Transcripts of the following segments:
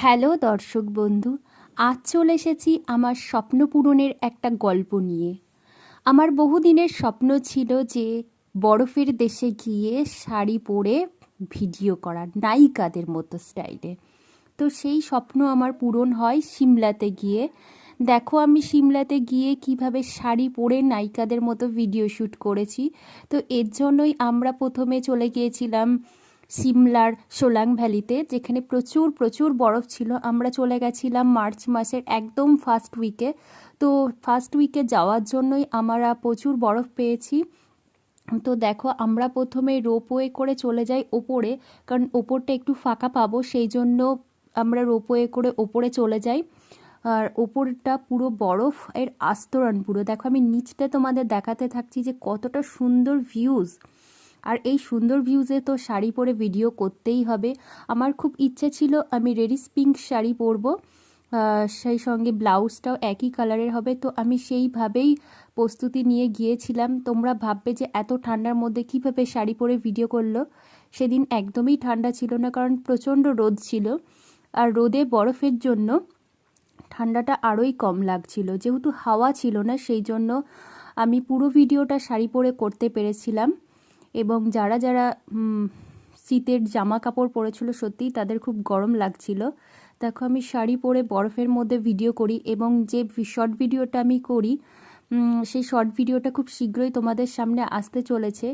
Hello দর্শক বন্ধু, আজ চলে এসেছি আমার স্বপ্ন পূরণের একটা গল্প নিয়ে। আমার বহুদিনের স্বপ্ন ছিল যে বরফের দেশে গিয়ে শাড়ি পরে ভিডিও করা নায়িকাদের মতো স্টাইলে। তো সেই স্বপ্ন আমার পূরণ হয় সিমলাতে গিয়ে। দেখো আমি সিমলাতে গিয়ে কীভাবে শাড়ি পরে নায়িকাদের মতো ভিডিও শ্যুট করেছি। তো এর জন্যই আমরা প্রথমে চলে গিয়েছিলাম সিমলার সোলাং ভ্যালিতে, যেখানে প্রচুর প্রচুর বরফ ছিল। আমরা চলে গেছিলাম মার্চ মাসের একদম ফার্স্ট উইকে। তো ফার্স্ট উইকে যাওয়ার জন্যই আমরা প্রচুর বরফ পেয়েছি। তো দেখো, আমরা প্রথমে রোপওয়ে করে চলে যাই ওপরে, কারণ ওপরটা একটু ফাঁকা পাবো, সেই জন্য আমরা রোপওয়ে করে ওপরে চলে যাই। আর ওপরটা পুরো বরফ, এর আস্তরণ পুরো। দেখো, আমি নিচটা তোমাদের দেখাতে থাকছি যে কতটা সুন্দর ভিউজ আর এই সুন্দর ভিউজে তো শাড়ি পরে ভিডিও করতেই হবে। আমার খুব ইচ্ছে ছিল আমি রেডিস পিঙ্ক শাড়ি পরবো। সেই সঙ্গে ব্লাউজটাও একই কালারের হবে। তো আমি সেইভাবেই প্রস্তুতি নিয়ে গিয়েছিলাম। তোমরা ভাববে যে এত ঠান্ডার মধ্যে কীভাবে শাড়ি পরে ভিডিও করল? সেদিন একদমই ঠান্ডা ছিল না, কারণ প্রচণ্ড রোদ ছিল। আর রোদে বরফের জন্য ঠান্ডাটা আরোই কম লাগছিল। যেহেতু হাওয়া ছিল না, সেই জন্য আমি পুরো ভিডিওটা শাড়ি পরে করতে পেরেছিলাম। এবং যারা যারা শীতের জামা কাপড় পরেছিল সত্যিই তাদের খুব গরম লাগছিল। দেখো আমি শাড়ি পরে বরফের মধ্যে ভিডিও করি এবং যে শর্ট ভিডিওটা আমি করি সেই শর্ট ভিডিওটা খুব শীঘ্রই তোমাদের সামনে আসতে চলেছে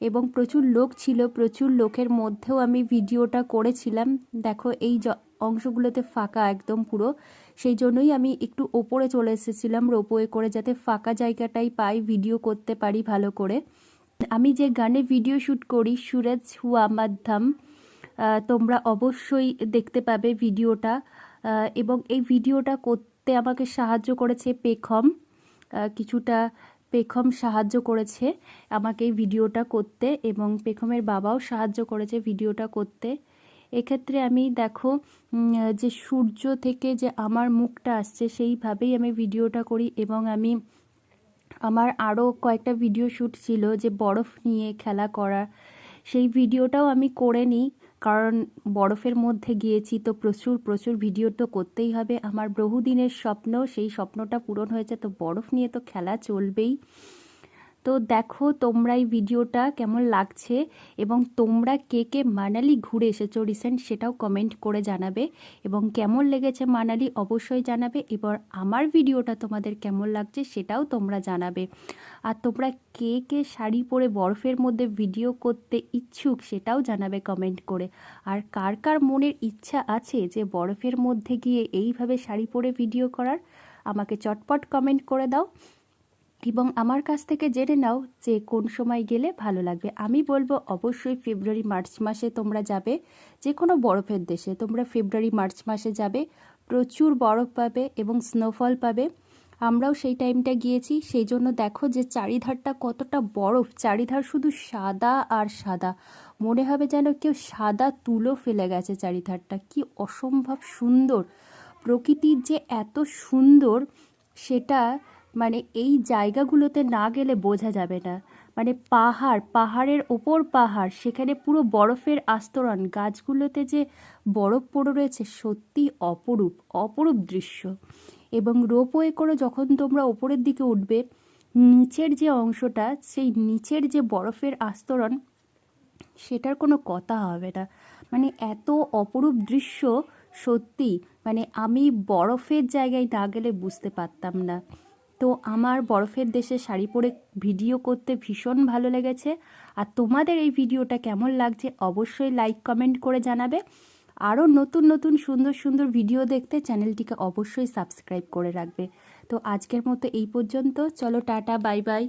এবং প্রচুর লোক ছিল, প্রচুর লোকের মধ্যেও আমি ভিডিওটা করেছিলাম। দেখো এই অংশগুলোতে ফাঁকা একদম পুরো। সেই জন্যই আমি একটু ওপরে চলে এসেছিলাম রোপওয়ে করে যাতে ফাঁকা জায়গাটাই পাই ভিডিও করতে পারি ভালো করে। আমি যে গানে ভিডিও শ্যুট করি, সুরজ হুয়া মাধ্যম তোমরা অবশ্যই দেখতে পাবে ভিডিওটা এবং এই ভিডিওটা করতে আমাকে সাহায্য করেছে পেখম। কিছুটা পেখম সাহায্য করেছে আমাকে এই ভিডিওটা করতে এবং পেখমের বাবাও সাহায্য করেছে ভিডিওটা করতে। এক্ষেত্রে আমি দেখো যে সূর্য থেকে যে আমার মুখটা আসছে, সেইভাবেই আমি ভিডিওটা করি এবং আমি আমার আরও কয়েকটা ভিডিও শ্যুট ছিল যে বরফ নিয়ে খেলা করা সেই ভিডিওটাও আমি করে নিই, কারণ বরফের মধ্যে গিয়েছি তো প্রচুর প্রচুর ভিডিও তো করতেই হবে। আমার বহুদিনের স্বপ্ন, সেই স্বপ্নটা পূরণ হয়েছে, তো বরফ নিয়ে তো খেলা চলবেই। তো দেখো তোমরা এই ভিডিওটা কেমন লাগছে এবং তোমরা কে কে মানালি ঘুরে এসেছ রিসেন্ট সেটাও কমেন্ট করে জানাবে এবং কেমন লেগেছে মানালি অবশ্যই জানাবে এবার আমার ভিডিওটা তোমাদের কেমন লাগছে সেটাও তোমরা জানাবে। আর তোমরা কে কে শাড়ি পরে বরফের মধ্যে ভিডিও করতে ইচ্ছুক সেটাও জানাবে কমেন্ট করে। আর কার কার মনের ইচ্ছা আছে যে বরফের মধ্যে গিয়ে এইভাবে শাড়ি পরে ভিডিও করার, আমাকে চটপট কমেন্ট করে দাও। এবং আমার কাছ থেকে জেনে নাও যে কোন সময় গেলে ভালো লাগবে। আমি বলব অবশ্যই ফেব্রুয়ারি, মার্চ মাসে তোমরা যাবে যে কোনো বরফের দেশে। তোমরা ফেব্রুয়ারি, মার্চ মাসে যাবে, প্রচুর বরফ পাবে এবং স্নোফল পাবে। আমরাও সেই টাইমটা গিয়েছি। সেই জন্য দেখো যে চারিধারটা কতটা বরফ। চারিধার শুধু সাদা আর সাদা। মনে হবে যেন কেউ সাদা তুলো ফেলে গেছে চারিধারটা। কি অসম্ভব সুন্দর। প্রকৃতির যে এত সুন্দর, সেটা মানে এই জায়গাগুলোতে না গেলে বোঝা যাবে না। মানে পাহাড়, পাহাড়ের ওপর পাহাড়, সেখানে পুরো বরফের আস্তরণ, গাছগুলোতে যে বরফ পড়ে রয়েছে সত্যি অপরূপ অপরূপ দৃশ্য। এবং রোপওয়ে করে যখন তোমরা ওপরের দিকে উঠবে, নিচের যে অংশটা, সেই নিচের যে বরফের আস্তরণ, সেটার কোনো কথা হবে না। মানে এত অপরূপ দৃশ্য সত্যি মানে আমি বরফের জায়গায় না গেলে বুঝতে পারতাম না। তো আমার বরফের দেশে শাড়ি পরে ভিডিও করতে ভীষণ ভালো লেগেছে। আর তোমাদের এই ভিডিওটা কেমন লাগছে অবশ্যই লাইক কমেন্ট করে জানাবে। আরও নতুন নতুন, সুন্দর সুন্দর ভিডিও দেখতে চ্যানেলটিকে অবশ্যই সাবস্ক্রাইব করে রাখবে। তো আজকের মতো এই পর্যন্ত। চলো টাটা বাই বাই